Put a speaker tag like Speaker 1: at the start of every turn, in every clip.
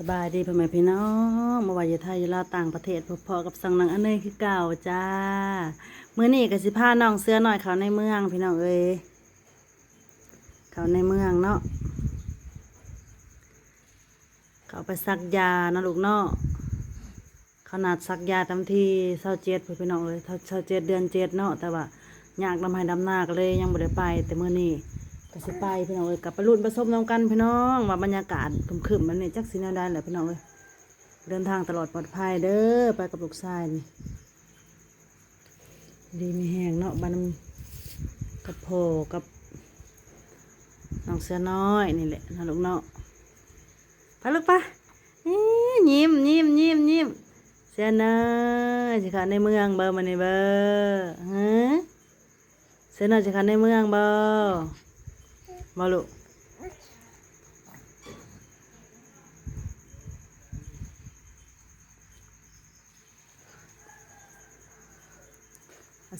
Speaker 1: สบายดีพ่อแม่พี่น้องมาวายไทยลาต่างประเทศพอๆกับสังนังอันเนยคือเก่าจ้ามื้อนี้ก็สิพาน้องเสื้อหน่อยเขาในเมืองพี่น้องเอ้ยเขาในเมืองเนาะเขาไปซักยานะลูกเนาะขนาดซักยาต็มที่เศร้าเจ็ดพี่น้องเอ้ยเศร้าเจ็ดเดือนเจ็ดเนาะแต่ว่าอยากดำให้ดำหน้าก็เลยยังบ่ได้ไปแต่มื้อนี้ ก็สิไปพี่น้องเอ้ยกลับไปรุ่นผสมน้ำกันพี่น้องว่าบรรยากาศคึมๆมันนี่จักสิแนวใดแหละพี่น้องเอ้ยเดินทางตลอดปลอดภัยเด้อไปกับลูกชายนี่ดีมีแหงเนาะบ้านกับโพกับน้องเสือน้อยนี่แหละนะลูกเนาะไปลูกปะเอ้ยยิ้มยิ้มยิ้มยิ้มเสือน้อยสิขาในเมืองเบอร์มันนี่เบอร์ฮะเสือน้อยสิขาในเมืองเบอร์ มาลูก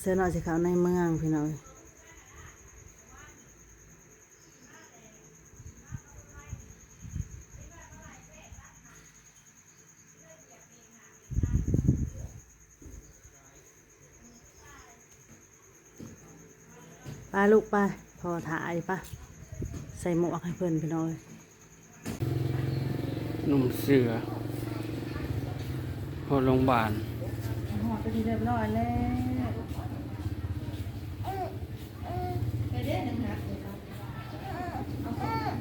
Speaker 1: เสื้อหน่อยสิขาในเมืองพี่น้อยไปลูกไปพอถ่ายปะ ใส่หมวกให้เพื่อนพี่น้อย
Speaker 2: หนุ่มเสือโหดโรงพยาบาล
Speaker 1: หอดก็ดีเรียบร้อยแล้ว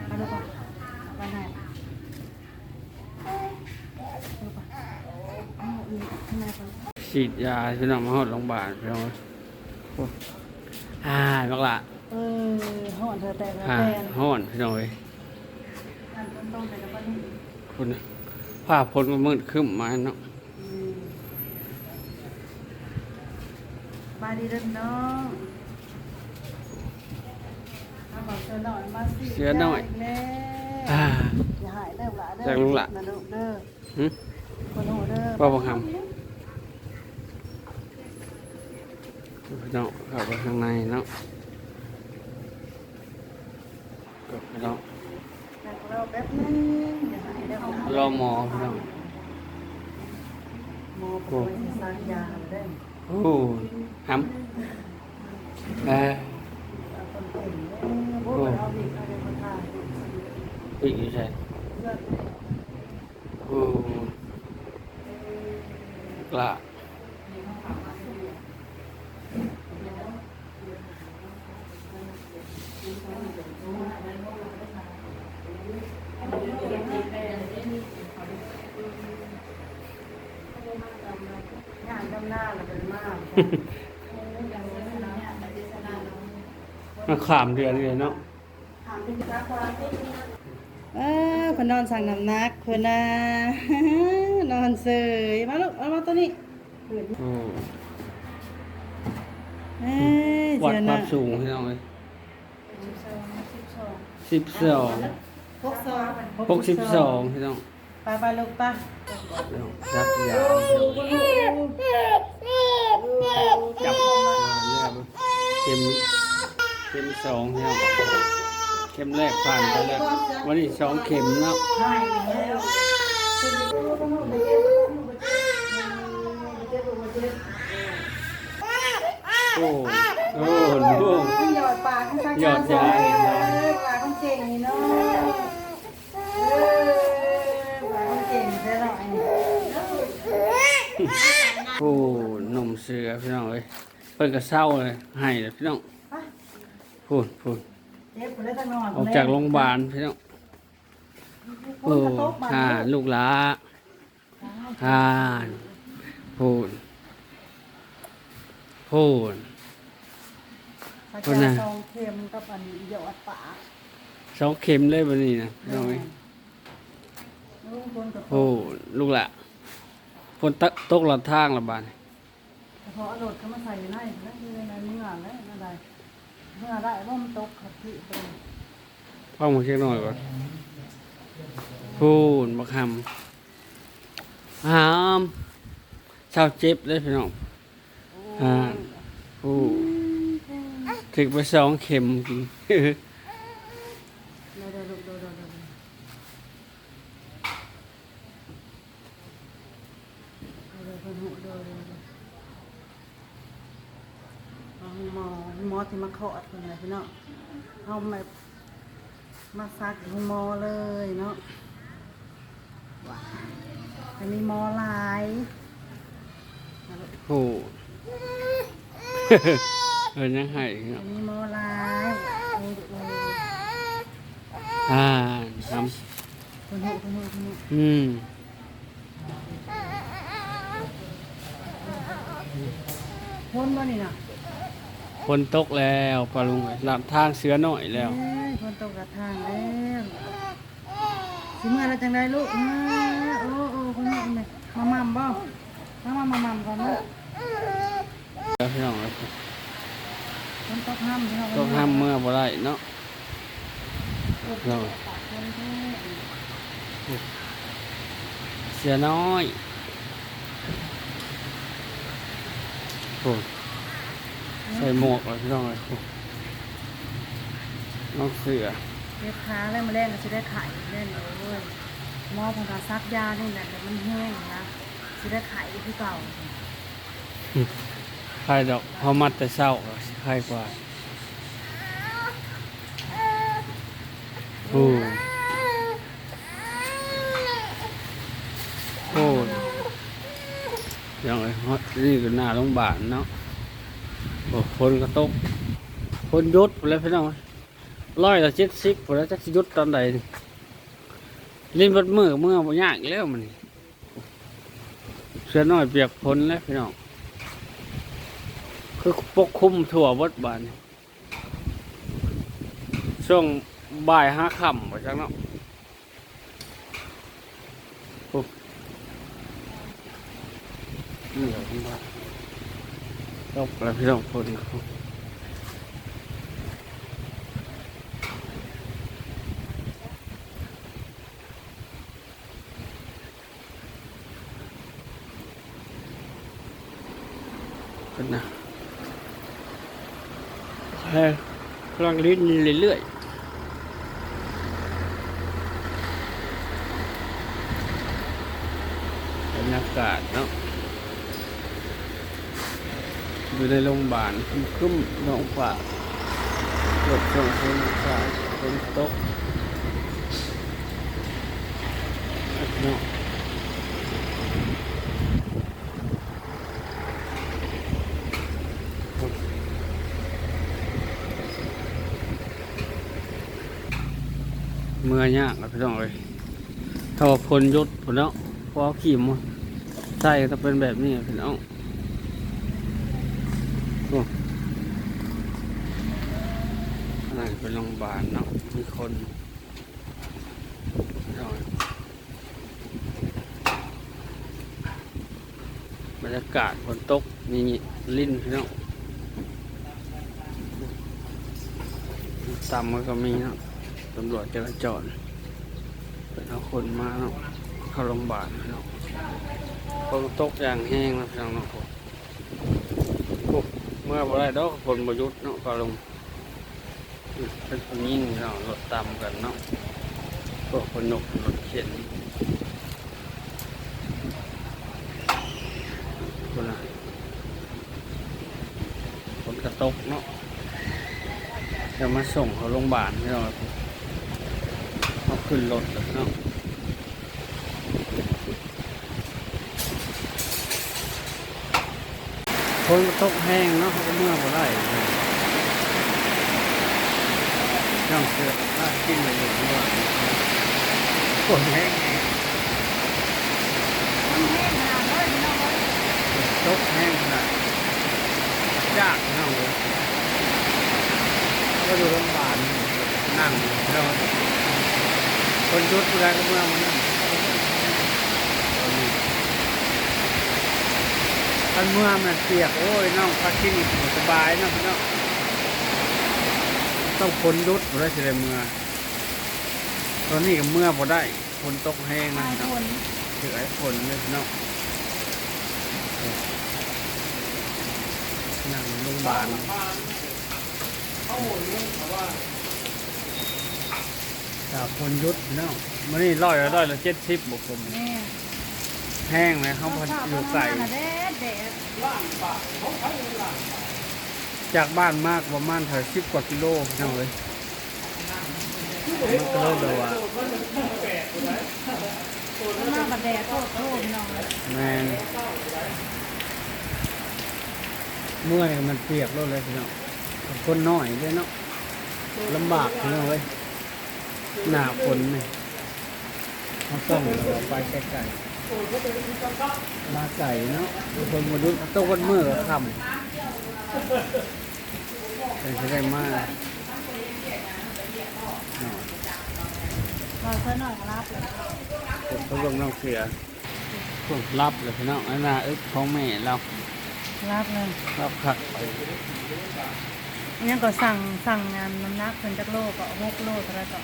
Speaker 1: เอาลูกปะไปไหนลูกปะเอาอีกข้างในก่อน
Speaker 2: ฉีดยาพี่น้องมาโหดโรงพยาบาลพี่น้องโอ้อ่าบักละ
Speaker 1: เออหอดเธอแต่ละ
Speaker 2: อ่า
Speaker 1: แฟน
Speaker 2: โหดพี่น้องเอ้ย
Speaker 1: อันต้นต้องแต่ละบ้านนี่
Speaker 2: คุณผ้าพ้นมามืดขึ้นมาเนาะ
Speaker 1: อืมบายดีเด้อน้องเอาบอกเสือหน่อยมาสิ
Speaker 2: เสือน้อย
Speaker 1: กแล้ว
Speaker 2: อ่า
Speaker 1: อย่าหายเด้อหละเด้อ
Speaker 2: จากลูกหลาน
Speaker 1: นะลูกเด้อ
Speaker 2: หึ
Speaker 1: คนโหเด้อ
Speaker 2: ว่าบังคับพี่น้องเข้าไปข้างในเนาะก็ พี่น้อง
Speaker 1: นั่งรอแป๊บนึงอย่าหายเด้อหลาน
Speaker 2: รอหมอพี่น้อง
Speaker 1: หมอป่วยที่สัญญาเด้อ
Speaker 2: โอ้หำเออ
Speaker 1: เอาคนเก่งเด้อโอ้ยเอาอีกเอาเดี๋ยวมาถ่าย
Speaker 2: ปีกอยู่ใช่
Speaker 1: เลือด
Speaker 2: โอ้กละ
Speaker 1: งานดำหน้าเราเป็นมาก
Speaker 2: มาขามเดือนเลยเนาะ
Speaker 1: เออเพนนอนสั่งน้ำหนักเพื่นน่ะนอนเสยมาลูกเอามาตัวนี้
Speaker 2: โอ้
Speaker 1: เอ้ย
Speaker 2: วัด
Speaker 1: เสีย
Speaker 2: ค
Speaker 1: นะ
Speaker 2: วามสูงให้น้องเลยสิบสอง
Speaker 1: หกสอง
Speaker 2: หกสิบสองพี่น้อง
Speaker 1: ไปไปลูกไป
Speaker 2: พี่น้องรักยาวจับเข็มเข็มสองพี่น้องเข็มแรกผ่านไปแล้ว วันนี้สองเข็มเนาะ
Speaker 1: ให้แล้ว
Speaker 2: โอ้โอ้โห
Speaker 1: หยอดปากข้างๆ
Speaker 2: หยอดยา
Speaker 1: เออปากข้างเก่งนี่เนาะเออปากข้างเก่งแท้หน่อย
Speaker 2: โอ้หนุ่มเสือพี่น้องเอ้ยเพิ่นก็เศร้าเลยให้เลยพี่น้องพูดพูด
Speaker 1: เจ็บไปเลยตั้งนอน
Speaker 2: ออกจากโรงพยาบาลพี่น้องโอ้ห่านลูกหลาห่านพูนพูน
Speaker 1: พระเจ้าทรงเค็มกับอันหยอดปาก
Speaker 2: สองเข็มเลยวันนี้นะพี่น้องเอ้ย
Speaker 1: ลูกคนกับ
Speaker 2: โอ้ลูกหละ ฝนตกตกหลัดทางละบาดน
Speaker 1: พอเอาโดดเข้ามาใส่ในนั่นคือในเมื่อแล้วนั่นใดเมื่อได้ว่ามันตกขับที่ไป
Speaker 2: พ่อมาเช็คหน่อยก่อนพูนบักคำหามเช้าเจ็บเลยพี่น้องห่านพูถึงไปสองเข็มกิน
Speaker 1: เดี๋ยวเดี๋ยวเดี๋ยวเดี๋ยวเดี๋ยว พิ่นหูเด้อเอาหมอหมอที่มาเคาะเพิ่ นน่ะพี่น้องเอามามาซักของหมอเลยเนาะว้าอันนี้หมอหลายเอาลูก
Speaker 2: โอ้เออยังให้
Speaker 1: อันนี้หมอหลายโอ้โอ้
Speaker 2: อ่าท
Speaker 1: เพิ่นหูเพิ่นหูเพิ่นหูำ
Speaker 2: อืม
Speaker 1: พ้นบ่นี่น่ะ
Speaker 2: ฝนตกแล้วปลาลุงเอ้ยลำทางเสือหน่อยแล้ว
Speaker 1: เอ้ยพ้นตกกระทางแล้วสิเมื่อไรจังได้ลูกมาโอ้โอ้คนนี้ม่มาม่ำบ่มามามาม่ำก่อนนะ
Speaker 2: แล้วพี่น้องเอ้ย
Speaker 1: พ้นตกห้ำพี่น้อง
Speaker 2: ต้องห้ามเมื่อบ่ได้เนาะเรา
Speaker 1: คนแท้
Speaker 2: เสือน้อยโอ้ ใส่หมวกเลยพี่น้องเลยโอ้น้องเสือ
Speaker 1: เล็บขาแล้วมาแรงก็สิได้ไข่แน่นเลยหมอเพิ่นก็ซักยานี่แหละแต่มันแห้งนะสิได้ไข่คือเก่า
Speaker 2: ใครดอกพอมัดแต่เศร้าก็ใครกว่าโอ้โอ้ยังไงฮอตนี่ก็หน้าโรงพยาบาลเนาะโอ้ คนก็ตกคนยุดแล้วพี่น้องร้อยละเจ็ดสิบพอแล้วจะยุดตอนใดนี่ลิ้นบดมือเมื่อบ่ยากอีกแล้วมันเสื้อน้อยเปียกพ้นแล้วพี่น้องคือปกคลุมทั่ววัดบ้านช่วงบ่ายห้าค่ำว่าจังเนาะปุ๊บนี่เหรอพี่น้อง ตกแล้วพี่น้องคนเขาเป็นนะแค่กำลังลิ้นเรื่อยๆบรรยากาศเนาะ อยู่ในโรงพยาบาลคุ้มๆน้องฝ่าหลบส่งคนฝ่าคนตกเนาะเมื่อยากนะพี่น้องเอ้ยถ้าว่าพลยศผมเนาะเพราะว่าขี่มอใช่ถ้าเป็นแบบนี้พี่น้องโอ้อันนั้น เป็นโรงพยาบาลเนาะมีคนบรรยากาศฝนตกนี่ลิ้นพี่น้องต่ำมันก็มีเนาะตำรวจจราจรเป็นเอาคนมาเนาะเข้าโรงพยาบาลเนาะฝนตกอย่างแห้งนะพี่น้องเนาะเมื่อได้ดอกฝนบ่หยุดเนาะก็ลง เป็นคนยิ่งเนาะรถตามกันเนาะพวกคนนกรถเข็นคนละฝนกระตกเนาะจะมาส่งเขาโรงพยาบาลพี่น้องเอาขึ้นรถแล้วเนาะคนก็ตกแห้งเนาะเขาเมื่อบ่ได้ ช่างเสือถ้ากินเลยอยู่ที่ว่าคนแห้งตกแห้งขนาดยากเนาะเลยก็ดูโรงพยาบาลนั่งเราคนยุดเวลาก็เมื่อมันนั่นคันเมื่อมันเปียกโอ้ยน้องพักที่นี่สบายนาะพี่น้อง ต้องคนยุดบ่ได้สิได้เมื่อ ตอนนี้ก็เมื่อบ่ได้ฝนตกแห้งนะ
Speaker 1: ตาย
Speaker 2: พี่
Speaker 1: ค
Speaker 2: น้อง
Speaker 1: น
Speaker 2: ถือไอ้ฝนเลยพี่น้องนั่งโรงพยาบาลจากคนยุดพี่น้องมันนี่ร้อยละร้อยละเจ็ดสิบบุคคล
Speaker 1: แม่
Speaker 2: แห้งไหมเขาพออยู่ไก่
Speaker 1: แดดแดด
Speaker 2: จากบ้านมากประมาณเท่าสิบกว่ากิโลพี่น้องเลยมันก็เลยแบบว่า
Speaker 1: หน้าบัดแดดโทษโทษน้อง
Speaker 2: แมนเมื่อยมันเปียกแล้วเลยพี่น้องคนน้อยเลยเนาะลำบากพี่น้องเลยหนาฝนนี่เขาต้องเราไปไกลๆมาไก่เนาะคนมาดูโตกันเมื่อคำ เป็นจะได้มากเนาะ
Speaker 1: เราเพื่อนหน่อยรับเลย
Speaker 2: เขาลงน้องเสือผมรับเลยพี่น้องอันน่ะเอ๊ะของแม่เรา
Speaker 1: รับเลย
Speaker 2: รับขัดไป
Speaker 1: ยังก็สั่งสั่งงานน้ำหนักเป็นจักโลก็หกโลเท่าไรก็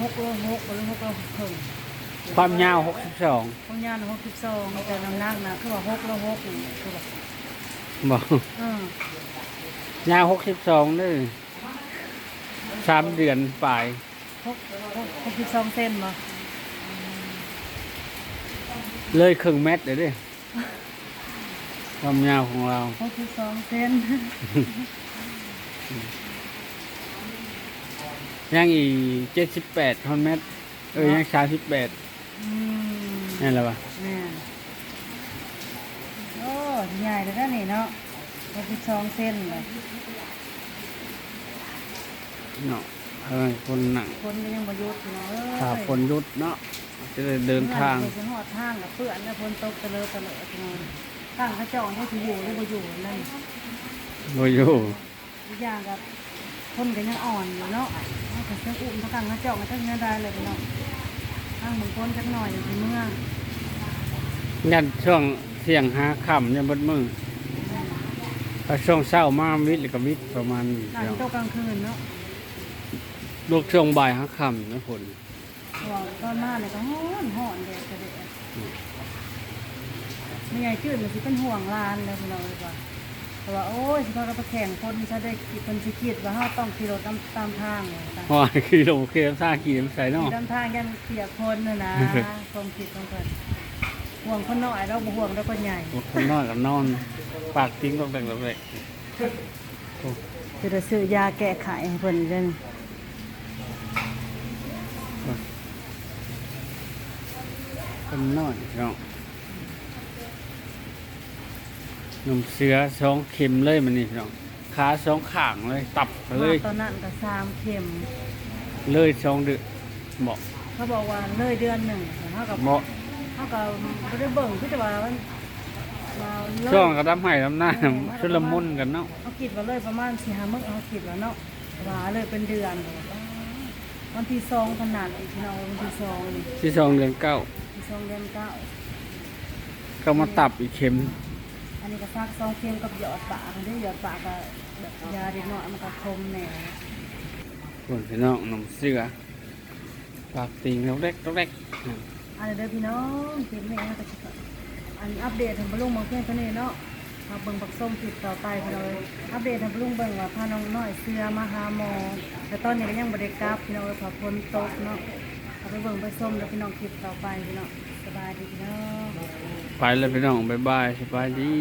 Speaker 1: หกโลหกหรือหกโลครึ่ง
Speaker 2: ความยาวหกสิบสอง
Speaker 1: พวกย่านหกสิบสองแต่น้ำหนักนะคือว่าหกโลหกคือว่า
Speaker 2: บ อก
Speaker 1: เออยา
Speaker 2: วหกสิบสองนี่สามเดือนปลาย
Speaker 1: หกหกหกสิบสองเซนบ่
Speaker 2: เลยครึ่งเมตรเลยดิความยาวของเรา
Speaker 1: หกสิบสองเซน
Speaker 2: ยังอีเจ็ดสิบแปดคอนเมตร เออยังสามสิบแปด
Speaker 1: อืม
Speaker 2: นี่นแหละวะ
Speaker 1: แม่โอ้ ใหญ่เลยนะนี่เนาะหกสิบสองเซนเลย
Speaker 2: เนาะเออคนหนัง
Speaker 1: คนก็ยังประยุทธ์เนาะเอ้ย
Speaker 2: ถ้าฝนหยุดเนาะจะได้เดินทาง
Speaker 1: เพื่อนไปหอดทางกับเพื่อนแล้วฝนตกตะเลอะตะเลอะเนาะทางเขาเจาะให้สิอยู่หรือบ่อยู่นั่น
Speaker 2: โมอยู่
Speaker 1: อีกอย่างกับคนก็ยังอ่อนอยู่เนาะเอาแต่เสื้ออุ้มเขากางเขาเจาะมาทั้งเนื้อได้เลยเนาะทางบางคนจักหน่อยอยู่เมื่อ
Speaker 2: ยันช่วงเที่ยงหาค่ำเนี่ยเบดมือถ้าช่วงเช้ามาวิทย์หรือกับวิทย์ประมาณนี้
Speaker 1: น่า
Speaker 2: เดีย
Speaker 1: จะ
Speaker 2: ว
Speaker 1: ตกกลางคืนเนาะ
Speaker 2: ลูกช่วงบ่ายหาค่ำนะฝน
Speaker 1: เพราะว่าตอนมาเนี่ยก็ฮ้อนฮ้อนแดดกระเดะไม่ใหญ่จืดมันสิเป็นห่วงลานเลยพี่น้องเลยว่าเพราะว่าโอ้ยสิพาเราไปแข่งคนจะได้คิดเป็นสิคิดว่าเฮาต้องขี่รถตามตามทางเลยตาม
Speaker 2: เพราะว่าคือโลเคมซ่าขี่น้ำใส่เนาะ
Speaker 1: ขี่ตามทางยันเปียกคนน่ะนะความคิดของเพิ่น ห่วงคนน้อยเราบ่ห่วงเราคนใหญ่
Speaker 2: คนนอนกับนอน ปากติ้งลงแต่งลงเลย
Speaker 1: จะได้ซื้อยาแก้ไขให้เพิ่นเด้น
Speaker 2: คนนอนเนาะนมเสือสองเข็มเลยมันนี่เนาะขาสองข้างเลยตับไปเลย
Speaker 1: ตอนนั้นก็สามเข็ม
Speaker 2: เลยสองเดือนบอก
Speaker 1: เขาบอกว่าเลยเดือนหนึ่งเท่ากับ
Speaker 2: เหมาะ
Speaker 1: เท่ากับบ่ได้เบิ่งคือแต่ว่ามันว่าเลย
Speaker 2: ช่วงกระดำไห้ดำหน้าชุลมุนกันเนาะ
Speaker 1: เขาคิดว่าเลยประมาณสี่ห้ามื้อเขาคิดว่าเนาะว่าเลยเป็นเดือนวันที่สองขนาดอีกพี่น้องวันที่สองนี่
Speaker 2: ที่สองเดือนเก้า
Speaker 1: ที่สองเดือนเก้า
Speaker 2: ก็มาตับอีกเข็ม
Speaker 1: อันนี้ก็ซักสองเข็มกับหยอดปากอันนี้หยอดปากก็แบบยาเด็กน้อยมันก็คมแหน่
Speaker 2: คนพี่น้องนมเสือปากติงเล็กๆเล็ก
Speaker 1: อันเด้อพี่น้องคลิปนี้ก็จะอันอัปเดตทางบลุงบางเพื่อนคนนี้เนาะมาเบิ่งปักส้มติดต่อไปพี่น้องเลยอัปเดตทางบลุงเบิ่งว่าพาน้องน้อยเสือมาหาหมอแต่ตอนนี้ก็ยังบริกรับพี่น้องเอ้ยพอฝนตกเนาะเอาไปเบิ่งไปส้มแล้วพี่น้องผิดต่อไปพี่น้องสบายดีพี่น้อง
Speaker 2: ไปแล้วพี่น้องบ๊ายบายสบายดี